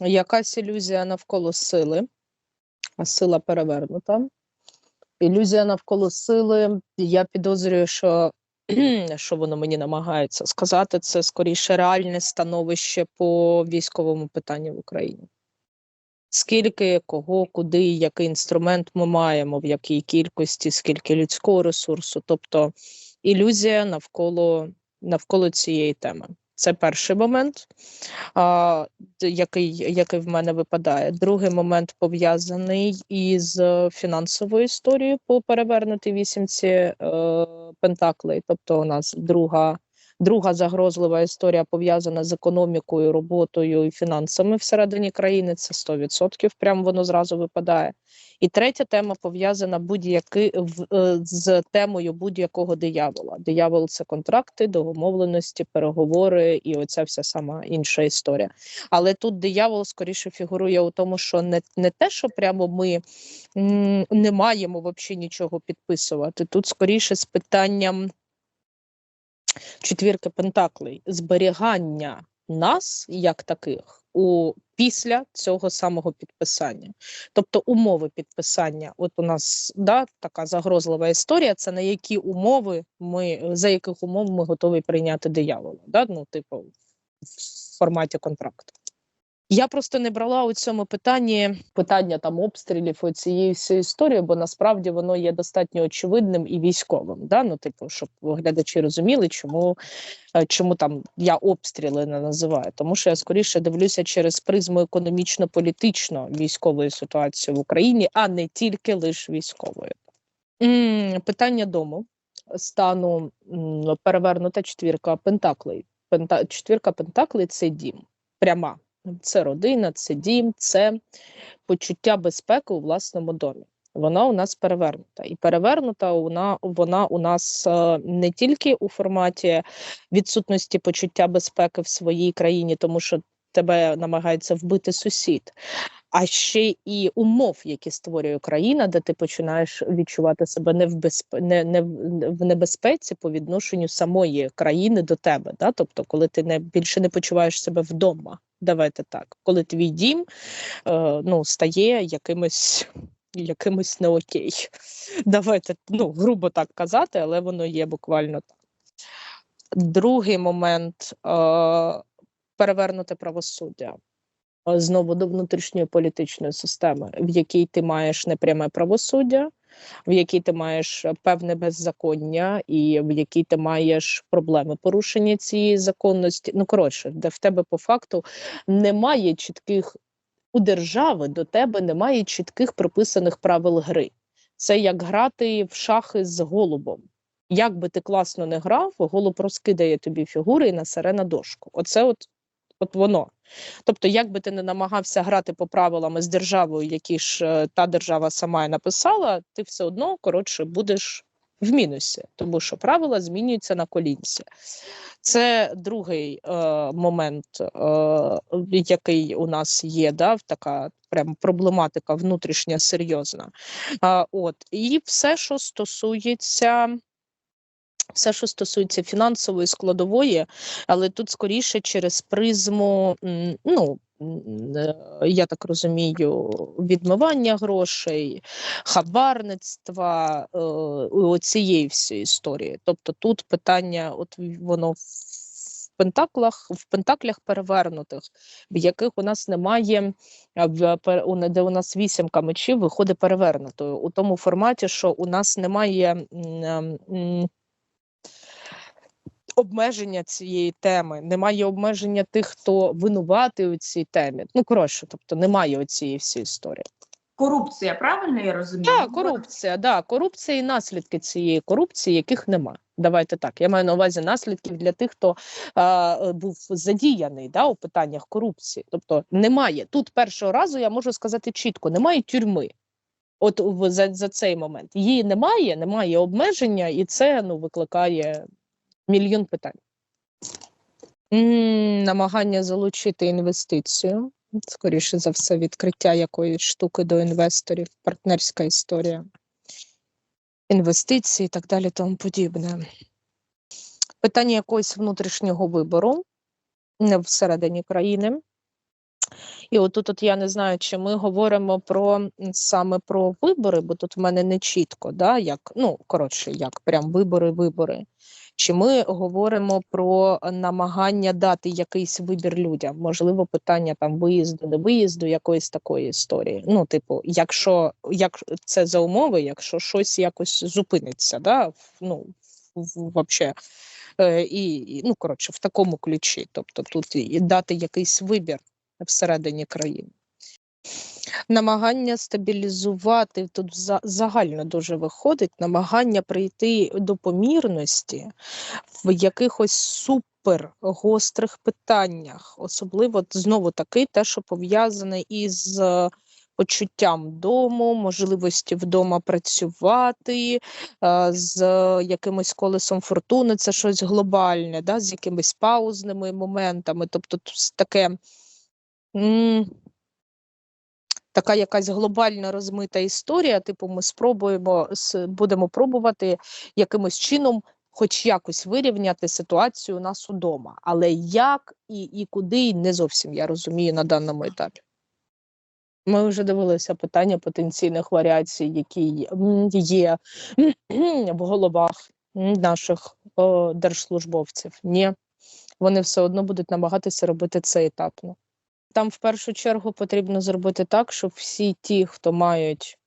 Якась ілюзія навколо сили, а сила перевернута. Ілюзія навколо сили. Я підозрюю, що, що воно мені намагається сказати, це скоріше реальне становище по військовому питанню в Україні. Скільки, кого, куди, який інструмент ми маємо, в якій кількості, скільки людського ресурсу, тобто ілюзія навколо, навколо цієї теми. Це перший момент, а, який, який в мене випадає. Другий момент пов'язаний із фінансовою історією по перевернутій вісімці е, Пентаклей. Тобто, у нас друга, друга загрозлива історія пов'язана з економікою, роботою і фінансами всередині країни. Це 100%, прямо воно зразу випадає. І третя тема пов'язана будь-яки е, з темою будь-якого диявола. Диявол це контракти, домовленості, переговори і оця вся сама інша історія. Але тут диявол скоріше фігурує у тому, що не, не те, що прямо ми не маємо взагалі нічого підписувати. Тут скоріше з питанням четвірки пентаклей, зберігання нас як таких у після цього самого підписання. Тобто умови підписання. От у нас да, така загрозлива історія. Це на які умови ми за яких умов ми готові прийняти диявола. Да? Ну, типу, в форматі контракту. Я просто не брала у цьому питанні питання там обстрілів цієї всієї історії, бо насправді воно є достатньо очевидним і військовим. Да? Ну, типу, щоб глядачі розуміли, чому, е, чому там я обстріли не називаю. Тому що я скоріше дивлюся через призму економічно-політично військової ситуації в Україні, а не тільки лише військової. Питання дому стану перевернута четвірка пентаклей. Пента, четвірка пентаклей це дім. Пряма. Це родина, це дім, це почуття безпеки у власному домі. Вона у нас перевернута. І перевернута вона, вона у нас е, не тільки у форматі відсутності почуття безпеки в своїй країні, тому що тебе намагається вбити сусід, а ще і умов, які створює країна, де ти починаєш відчувати себе не в безпе... не, не в небезпеці по відношенню самої країни до тебе. Да? Тобто, коли ти не більше не почуваєш себе вдома. Давайте так, коли твій дім е, ну, стає якимось, якимось не окей. Давайте ну, грубо так казати, але воно є буквально так. Другий момент е, перевернути правосуддя. Знову до внутрішньої політичної системи, в якій ти маєш непряме правосуддя, в якій ти маєш е, певне беззаконня, і в якій ти маєш проблеми порушення цієї законності. Ну коротше, де в тебе по факту немає чітких у держави до тебе немає чітких прописаних правил гри. Це як грати в шахи з голубом. Як би ти класно не грав, голуб розкидає тобі фігури і насере на дошку. Оце от, от воно. Тобто, як би ти не намагався грати по правилам з державою, які ж е, та держава сама і написала, ти все одно коротше будеш в мінусі, тому що правила змінюються на колінці. Це другий е, момент, е, який у нас є, да, така прям проблематика внутрішня серйозна. А, от і все, що стосується. Все, що стосується фінансової складової, але тут скоріше через призму, ну е, я так розумію, відмивання грошей, хабарництва, е, цієї всієї історії. Тобто тут питання, от воно в пентаклах, в пентаклях перевернутих, в яких у нас немає, де у нас вісімка мечів виходить перевернутою у тому форматі, що у нас немає. Обмеження цієї теми, немає обмеження тих, хто винуватий у цій темі. Ну коротше, тобто немає цієї всієї історії. Корупція, правильно я розумію? Так, корупція, да, корупція і наслідки цієї корупції, яких нема. Давайте так. Я маю на увазі наслідків для тих, хто е, був задіяний да, у питаннях корупції. Тобто немає тут першого разу, я можу сказати чітко, немає тюрми. От в- за, за цей момент її немає, немає обмеження, і це ну викликає мільйон питань. Намагання залучити інвестицію. Скоріше за все, відкриття якоїсь штуки до інвесторів, партнерська історія, інвестиції і так далі, тому подібне. Питання якогось внутрішнього вибору всередині країни, І отут от я не знаю, чи ми говоримо про саме про вибори, бо тут в мене не чітко, да, як ну коротше, як прям вибори, вибори. Чи ми говоримо про намагання дати якийсь вибір людям? Можливо, питання там виїзду, не виїзду, якоїсь такої історії. Ну, типу, якщо як це за умови, якщо щось якось зупиниться, да, ну вообще. Е, і, ну, коротше, в такому ключі. Тобто тут і дати якийсь вибір всередині країни. Намагання стабілізувати тут загально дуже виходить, намагання прийти до помірності в якихось супер гострих питаннях, особливо знову таки те, що пов'язане із е, почуттям дому, можливості вдома працювати, е, з якимось колесом фортуни, це щось глобальне, да, з якимись паузними моментами. Тобто тут таке. Така якась глобальна розмита історія. Типу, ми спробуємо будемо пробувати якимось чином, хоч якось вирівняти ситуацію у нас удома. Але як і, і куди не зовсім я розумію на даному етапі. Ми вже дивилися питання потенційних варіацій, які є- в головах наших о, держслужбовців. Ні, вони все одно будуть намагатися робити це етапно. Там в першу чергу потрібно зробити так, щоб всі ті, хто мають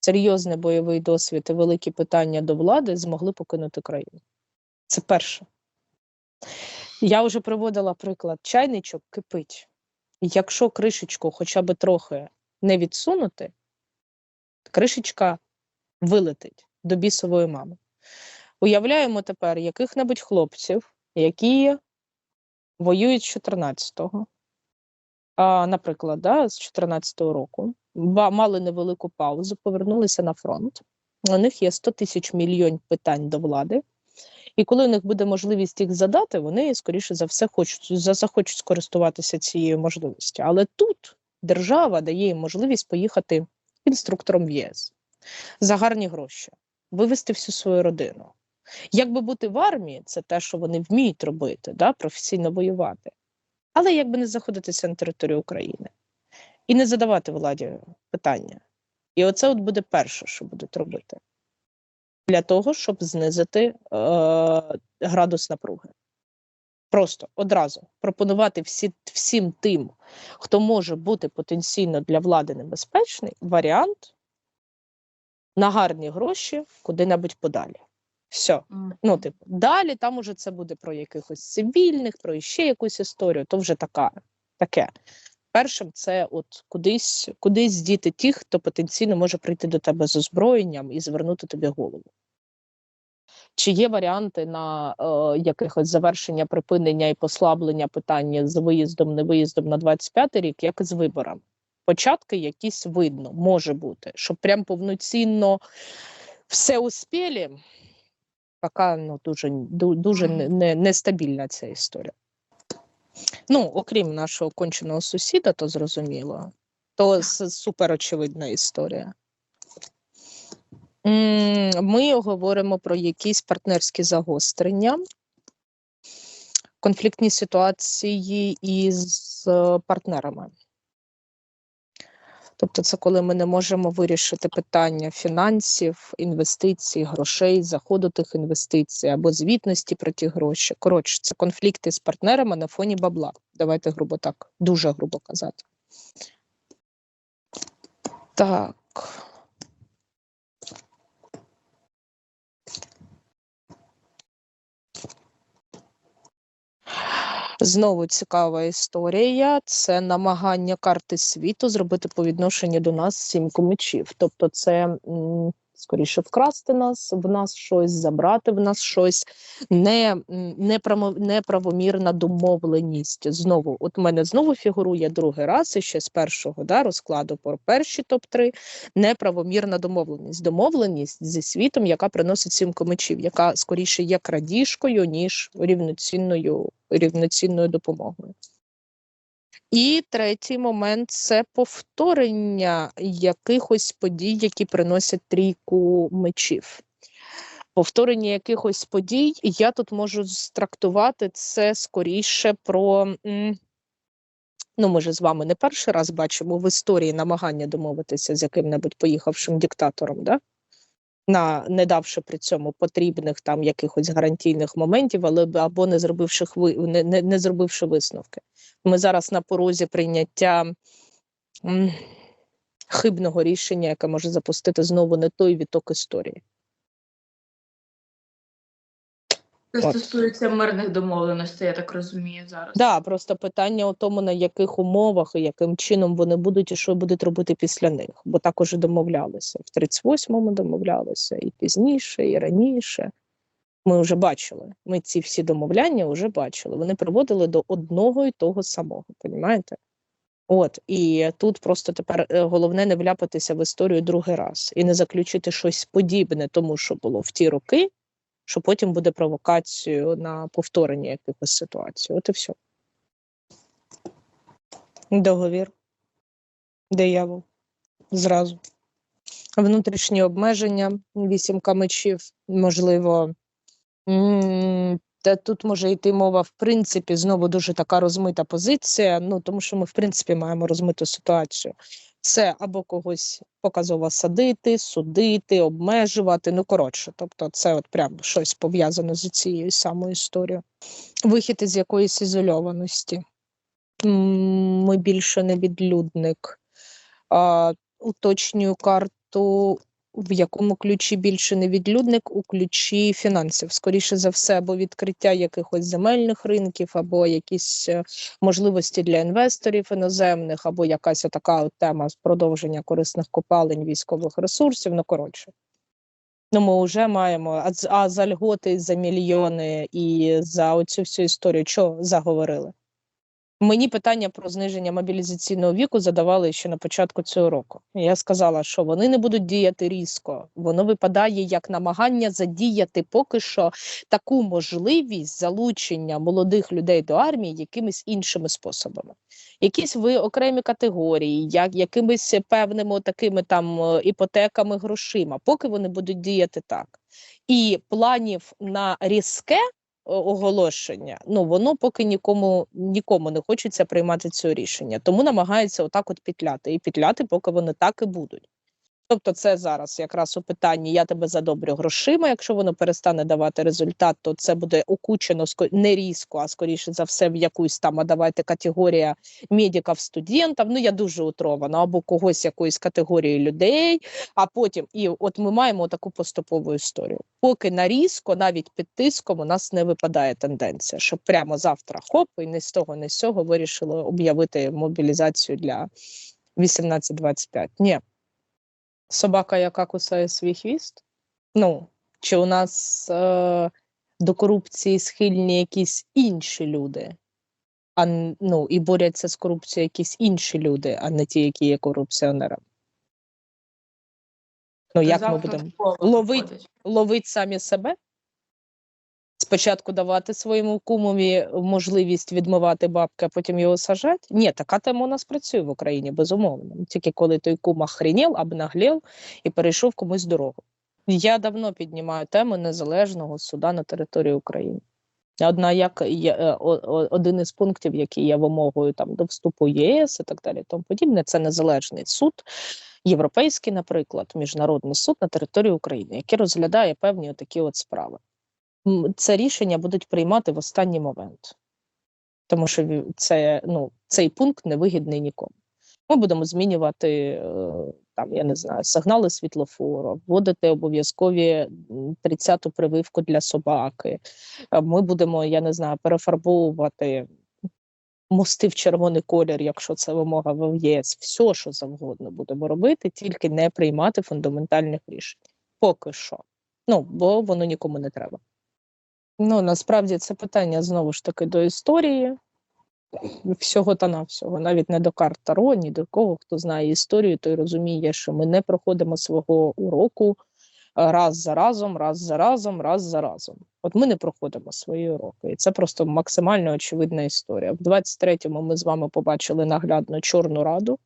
серйозний бойовий досвід і великі питання до влади, змогли покинути країну. Це перше. Я вже приводила приклад: чайничок кипить. Якщо кришечку хоча б трохи не відсунути, кришечка вилетить до бісової мами. Уявляємо тепер яких-небудь хлопців, які воюють з 14-го, а, наприклад, да, з 14-го року, мали невелику паузу, повернулися на фронт. У них є 100 тисяч мільйон питань до влади. І коли у них буде можливість їх задати, вони, скоріше за все, хочуть, захочуть скористуватися цією можливістю. Але тут держава дає їм можливість поїхати інструктором в ЄС за гарні гроші, вивезти всю свою родину. Якби бути в армії, це те, що вони вміють робити, да, професійно воювати. Але якби не знаходитися на території України і не задавати владі питання. І оце от буде перше, що будуть робити для того, щоб знизити е, градус напруги. Просто одразу пропонувати всі, всім тим, хто може бути потенційно для влади небезпечний, варіант на гарні гроші куди-небудь подалі. Все. Ну, типу, далі там уже це буде про якихось цивільних, про ще якусь історію, то вже така, таке. Першим це от кудись, кудись діти тих, хто потенційно може прийти до тебе з озброєнням і звернути тобі голову. Чи є варіанти на е, якихось завершення припинення і послаблення питання з виїздом, не виїздом на 25 рік, як і з виборами? Початки якісь видно, може бути, щоб прям повноцінно все успіли, поки ну, дуже, дуже не, не, нестабільна ця історія. Ну, окрім нашого конченого сусіда, то зрозуміло, то с- супер очевидна історія. Ми говоримо про якісь партнерські загострення, конфліктні ситуації із партнерами. Тобто, це коли ми не можемо вирішити питання фінансів, інвестицій, грошей, заходу тих інвестицій або звітності про ті гроші. Коротше, це конфлікти з партнерами на фоні бабла. Давайте грубо так, дуже грубо казати. Так. Знову цікава історія. Це намагання карти світу зробити по відношенню до нас сімку мечів. Тобто, це м, скоріше вкрасти нас, в нас щось, забрати в нас щось, не, неправомірна домовленість. Знову, от мене знову фігурує другий раз і ще з першого да, розкладу про перші топ-3 неправомірна домовленість. Домовленість зі світом, яка приносить сімку мечів, яка скоріше є крадіжкою, ніж рівноцінною, рівноцінною допомогою. І третій момент це повторення якихось подій, які приносять трійку мечів. Повторення якихось подій, я тут можу трактувати це скоріше про Ну, ми ж з вами не перший раз бачимо в історії намагання домовитися з яким-небудь поїхавшим диктатором, да? На не давши при цьому потрібних там якихось гарантійних моментів, але або не зробивши не, не, не зробивши висновки. Ми зараз на порозі прийняття хибного рішення, яке може запустити знову не той віток історії. Це От. стосується мирних домовленостей, я так розумію зараз. Да, просто питання у тому, на яких умовах і яким чином вони будуть, і що будуть робити після них. Бо також і домовлялися. В 38-му домовлялися, і пізніше, і раніше. Ми вже бачили. Ми ці всі домовляння вже бачили. Вони приводили до одного і того самого, понімаєте? От і тут просто тепер е, головне не вляпатися в історію другий раз і не заключити щось подібне тому, що було в ті роки, що потім буде провокацією на повторення якихось ситуацій. От і все. Договір. Диявол. Зразу. Внутрішні обмеження, вісімка мечів, можливо. Та тут може йти мова, в принципі, знову дуже така розмита позиція. Ну тому що ми, в принципі, маємо розмиту ситуацію. Це або когось показово садити, судити, обмежувати. Ну коротше, тобто, це от прям щось пов'язане з цією самою історією. Вихід із якоїсь ізольованості. Ми більше не відлюдник. Уточнюю карту, в якому ключі більше не відлюдник, у ключі фінансів. Скоріше за все, або відкриття якихось земельних ринків, або якісь е, можливості для інвесторів іноземних, або якась така тема з продовження корисних копалень військових ресурсів. Ну коротше. Ну, ми вже маємо, а, а за льготи, за мільйони і за оцю всю історію, що заговорили? Мені питання про зниження мобілізаційного віку задавали ще на початку цього року. Я сказала, що вони не будуть діяти різко. Воно випадає як намагання задіяти поки що таку можливість залучення молодих людей до армії якимись іншими способами. Якісь ви окремі категорії, як якимись певними такими там е, іпотеками, грошима, поки вони будуть діяти так. І планів на різке оголошення, ну воно поки нікому нікому не хочеться приймати це рішення, тому намагаються отак от петляти і петляти, поки вони так і будуть. Тобто, це зараз якраз у питанні я тебе задобрю грошима. Якщо воно перестане давати результат, то це буде окучено не різко, а скоріше за все, в якусь там, а давайте категорія медиків, студентів. Ну я дуже утрована, або когось якоїсь категорії людей. А потім, і от ми маємо таку поступову історію. Поки на різко, навіть під тиском, у нас не випадає тенденція, що прямо завтра хоп, і не з того, не з цього вирішили об'явити мобілізацію для 18-25. Ні. Собака, яка кусає свій хвіст. Ну, чи у нас е, до корупції схильні якісь інші люди, а ну, і борються з корупцією якісь інші люди, а не ті, які є корупціонерами. Ну, як ми будемо ловити ловить? самі себе? Спочатку давати своєму кумові можливість відмивати бабки, а потім його сажати? Ні, така тема у нас працює в Україні, безумовно. Тільки коли той кум охренів, обнаглів і перейшов комусь дорогу. Я давно піднімаю тему незалежного суда на території України. Одна як е, один із пунктів, який є вимогою там до вступу ЄС і так далі, тому подібне, це незалежний суд, європейський, наприклад, міжнародний суд на території України, який розглядає певні такі от справи. Це рішення будуть приймати в останній момент, тому що це ну цей пункт невигідний нікому. Ми будемо змінювати е, там, я не знаю, сигнали світлофору, вводити обов'язкові 30-ту прививку для собаки. Е, Ми будемо, я не знаю, перефарбовувати мости в червоний колір, якщо це вимога в ЄС. Все, що завгодно будемо робити, тільки не приймати фундаментальних рішень. Поки що. Ну, бо воно нікому не треба. Ну, насправді це питання знову ж таки до історії. Всього та навсього, навіть не до карт Таро, ні до кого, хто знає історію, той розуміє, що ми не проходимо свого уроку е, раз за разом, раз за разом, раз за разом. От ми не проходимо свої уроки. І це просто максимально очевидна історія. В 23-му ми з вами побачили наглядно Чорну Раду,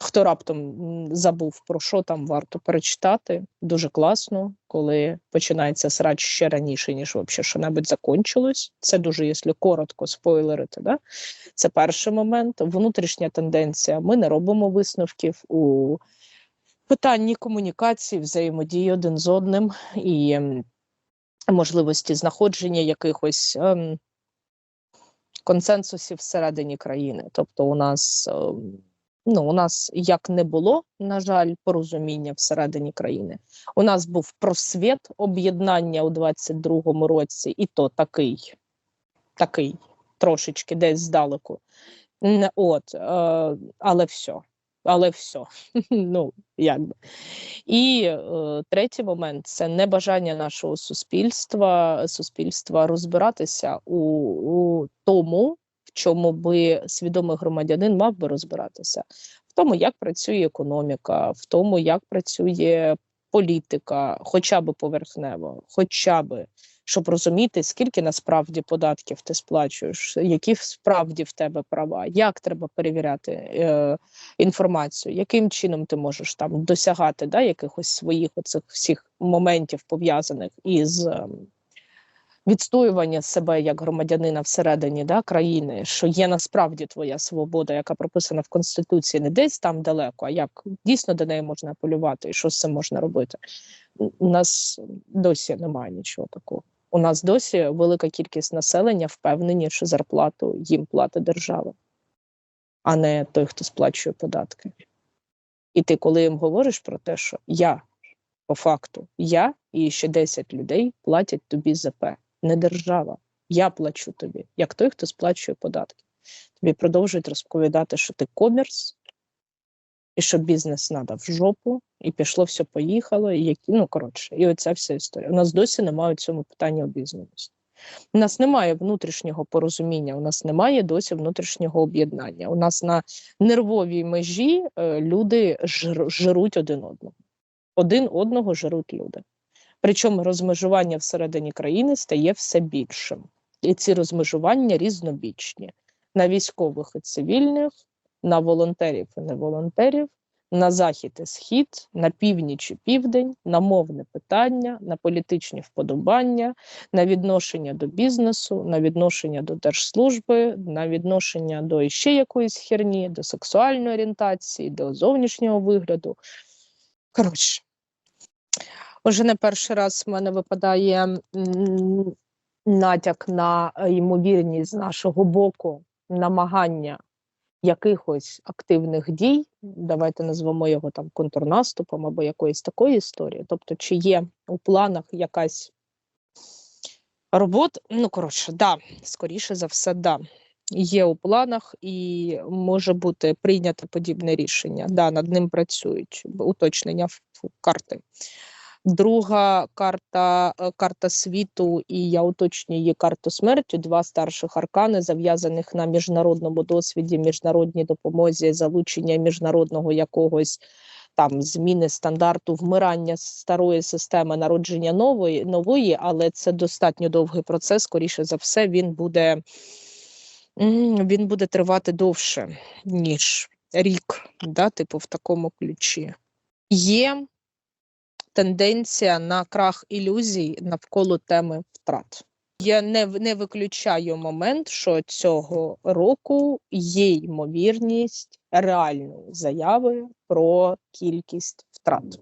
Хто раптом забув, про що там варто перечитати, дуже класно, коли починається срач ще раніше, ніж взагалі що-небудь закончилось. Це дуже, якщо коротко спойлерити. Да? Це перший момент. Внутрішня тенденція. Ми не робимо висновків у питанні комунікації, взаємодії один з одним і можливості знаходження якихось ем, консенсусів всередині країни. Тобто, у нас ем, ну, у нас як не було, на жаль, порозуміння всередині країни. У нас був просвіт об'єднання у 22-му році, і то такий, такий трошечки десь здалеку. От, е, але все. Але все. ну, якби. І е, третій момент це небажання нашого суспільства, суспільства розбиратися у, у тому, чому би свідомий громадянин мав би розбиратися, в тому, як працює економіка, в тому, як працює політика, хоча б поверхнево, хоча б щоб розуміти, скільки насправді податків ти сплачуєш, які справді в тебе права, як треба перевіряти е, інформацію, яким чином ти можеш там досягати да, якихось своїх оцих всіх моментів пов'язаних із ем, відстоювання себе як громадянина всередині да, країни, що є насправді твоя свобода, яка прописана в конституції, не десь там далеко, а як дійсно до неї можна апелювати, і що з цим можна робити. У- нас досі немає нічого такого. У нас досі велика кількість населення впевнені, що зарплату їм платить держава, а не той, хто сплачує податки. І ти, коли їм говориш про те, що я по факту, я і ще 10 людей платять тобі ЗП, не держава. Я плачу тобі, як той, хто сплачує податки. Тобі продовжують розповідати, що ти комерс, і що бізнес треба в жопу, і пішло все поїхало, і які, ну коротше, і оця вся історія. У нас досі немає у цьому питання обізнаності. У нас немає внутрішнього порозуміння, у нас немає досі внутрішнього об'єднання. У нас на нервовій межі е, люди жр, жируть один одного. Один одного жируть люди. Причому розмежування всередині країни стає все більшим. І ці розмежування різнобічні на військових і цивільних, на волонтерів і неволонтерів, на захід і схід, на північ і південь, на мовне питання, на політичні вподобання, на відношення до бізнесу, на відношення до держслужби, на відношення до іще якоїсь херні, до сексуальної орієнтації, до зовнішнього вигляду. Коротше, уже не перший раз в мене випадає натяк на е, ймовірність з нашого боку намагання якихось активних дій, давайте назвемо його там контрнаступом або якоїсь такої історії. Тобто, чи є у планах якась робота? Ну, коротше, да, скоріше за все, да. Є у планах і може бути прийнято подібне рішення. Да, над ним працюють уточнення карти. Друга карта е, карта світу, і я уточнюю її карту смерті. Два старших аркани, зав'язаних на міжнародному досвіді, міжнародній допомозі, залучення міжнародного якогось там зміни стандарту вмирання старої системи, народження нової, нової, але це достатньо довгий процес. Скоріше за все, він буде, він буде тривати довше, ніж рік, да, типу в такому ключі. Є тенденція на крах ілюзій навколо теми втрат. Я не, не виключаю момент, що цього року є ймовірність реальної заяви про кількість втрат.